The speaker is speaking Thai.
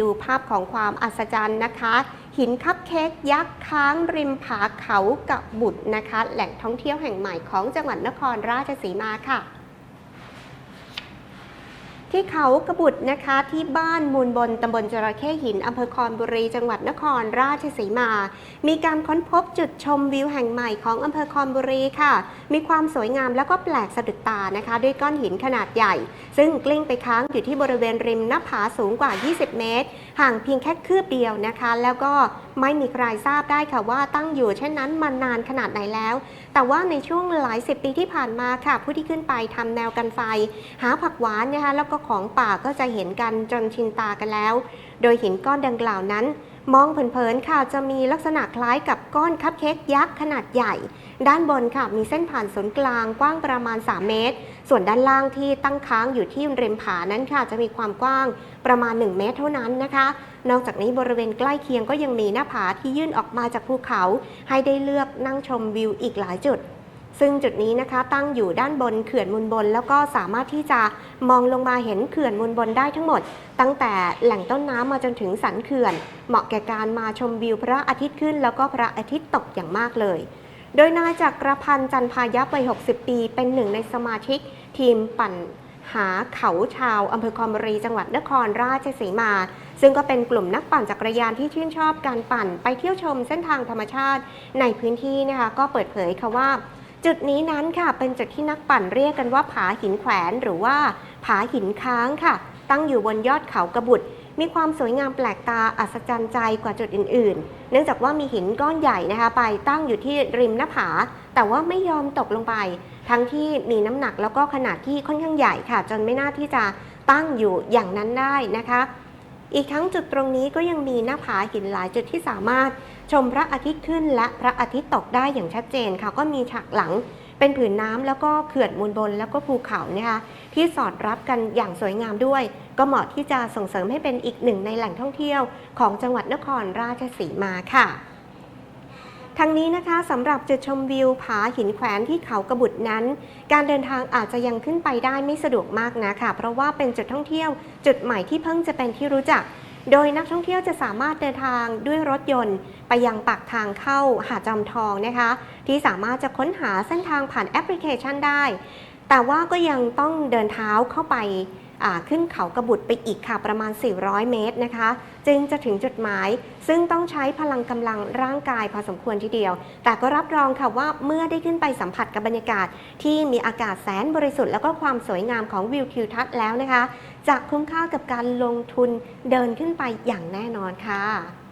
ดูภาพของความอัศจรรย์นะคะ หินคัพเค้กยักษ์ค้างริมผาเขากับบุตรนะคะ แหล่งท่องเที่ยวแห่งใหม่ของจังหวัดนครราชสีมาค่ะ ที่เขากระบุดนะคะที่บ้านมูลบนตำบลจระเข้หินอำเภอคอนบุรีจังหวัดนครราชสีมา มีการค้นพบจุดชมวิวแห่งใหม่ของอำเภอคอนบุรีค่ะ มีความสวยงามแล้วก็แปลกสะดุดตานะคะ ด้วยก้อนหินขนาดใหญ่ ซึ่งกลิ้งไปค้างอยู่ที่บริเวณริมหน้าผาสูงกว่า 20 เมตร ห่างเพียงแค่คืบเดียวนะคะ แล้วก็ไม่มีใครทราบได้ค่ะว่าตั้งอยู่เช่นนั้นมานานขนาดไหนแล้ว แต่ว่าในช่วงหลายสิบปีที่ผ่านมาค่ะ ผู้ที่ขึ้นไปทำแนวกันไฟ หาผักหวานนะคะแล้วก็ของป่าก็จะเห็นกันจนชินตากันแล้ว โดยหินก้อนดังกล่าวนั้น มองเผินๆค่ะจะมีลักษณะคล้ายกับก้อนคัพเค้กยักษ์ขนาดใหญ่ ด้านบนค่ะมีเส้นผ่านศูนย์กลางกว้างประมาณ 3 เมตร ส่วนด้านล่างที่ตั้งค้างอยู่ที่ริมผานั้นค่ะจะมีความกว้างประมาณ 1 เมตรเท่านั้นนะคะ นอกจากนี้บริเวณใกล้เคียงก็ยังมีหน้าผาที่ยื่นออกมาจากภูเขา ให้ได้เลือกนั่งชมวิวอีกหลายจุด ซึ่งจุดนี้นะคะตั้งอยู่ด้านบนเขื่อนมูลบน แล้วก็สามารถที่จะมองลงมาเห็นเขื่อนมูลบนได้ทั้งหมด ตั้งแต่แหล่งต้นน้ำมาจนถึงสันเขื่อน เหมาะแก่การมาชมวิวพระอาทิตย์ขึ้น แล้วก็พระอาทิตย์ตกอย่างมากเลย โดยนายจักรพันธ์จันพายับวัย 60 ปี เป็นหนึ่งในสมาชิก ทีมปั่นหาเขาชาวอำเภอคอมบุรีจังหวัดนครราชสีมา ซึ่งก็เป็นกลุ่มนักปั่นจักรยานที่ชื่นชอบการปั่น ไปเที่ยวชมเส้นทางธรรมชาติ ในพื้นที่นะคะก็เปิดเผยค่ะว่า จุดนี้นั้นค่ะเป็นจุดที่นักปั่นเรียกกันว่าผาหินแขวนหรือว่าผาหินค้างค่ะ ตั้งอยู่บนยอดเขากระบุดมีความสวยงามแปลกตาอัศจรรย์ใจกว่าจุดอื่น ๆ เนื่องจากว่ามีหินก้อนใหญ่นะคะ ไปตั้งอยู่ที่ริมหน้าผา แต่ว่าไม่ยอมตกลงไป ทั้งที่มีน้ำหนักแล้วก็ขนาดที่ค่อนข้างใหญ่ค่ะ จนไม่น่าที่จะตั้งอยู่อย่างนั้นได้นะคะ อีกทั้งจุดตรงนี้ก็ยังมีหน้าผาหินหลายจุดที่สามารถชมพระอาทิตย์ขึ้นและพระอาทิตย์ตกได้อย่างชัดเจนค่ะ ก็มีฉากหลังเป็นผืนน้ำแล้วก็เขื่อนมูลบนแล้วก็ภูเขานะคะที่สอดรับกันอย่างสวยงามด้วย ก็เหมาะที่จะส่งเสริมให้เป็นอีกหนึ่งในแหล่งท่องเที่ยวของจังหวัดนครราชสีมาค่ะ ทั้งนี้นะคะสำหรับจุดชมวิวผาหินแขวนที่เขากระบุดนั้น การเดินทางอาจจะยังขึ้นไปได้ไม่สะดวกมากนะค่ะเพราะว่าเป็นจุดท่องเที่ยว จุดใหม่ที่เพิ่งจะเป็นที่รู้จัก โดยนักท่องเที่ยวจะสามารถเดินทางด้วยรถยนต์ ไปยังปากทางเข้าหาดจอมทองนะคะ ที่สามารถจะค้นหาเส้นทางผ่านแอปพลิเคชันได้ แต่ว่าก็ยังต้องเดินเท้าเข้าไป ขึ้นเขากระบุดไปอีกค่ะประมาณ 400 เมตรนะคะ จึงจะถึงจุดหมาย ซึ่งต้องใช้พลังกำลังร่างกายพอสมควรทีเดียว แต่ก็รับรองค่ะว่าเมื่อได้ขึ้นไปสัมผัสกับบรรยากาศ ที่มีอากาศแสนบริสุทธิ์แล้วก็ความสวยงามของวิวทิวทัศน์แล้วนะคะจะคุ้มค่ากับการลงทุนเดินขึ้นไปอย่างแน่นอนค่ะ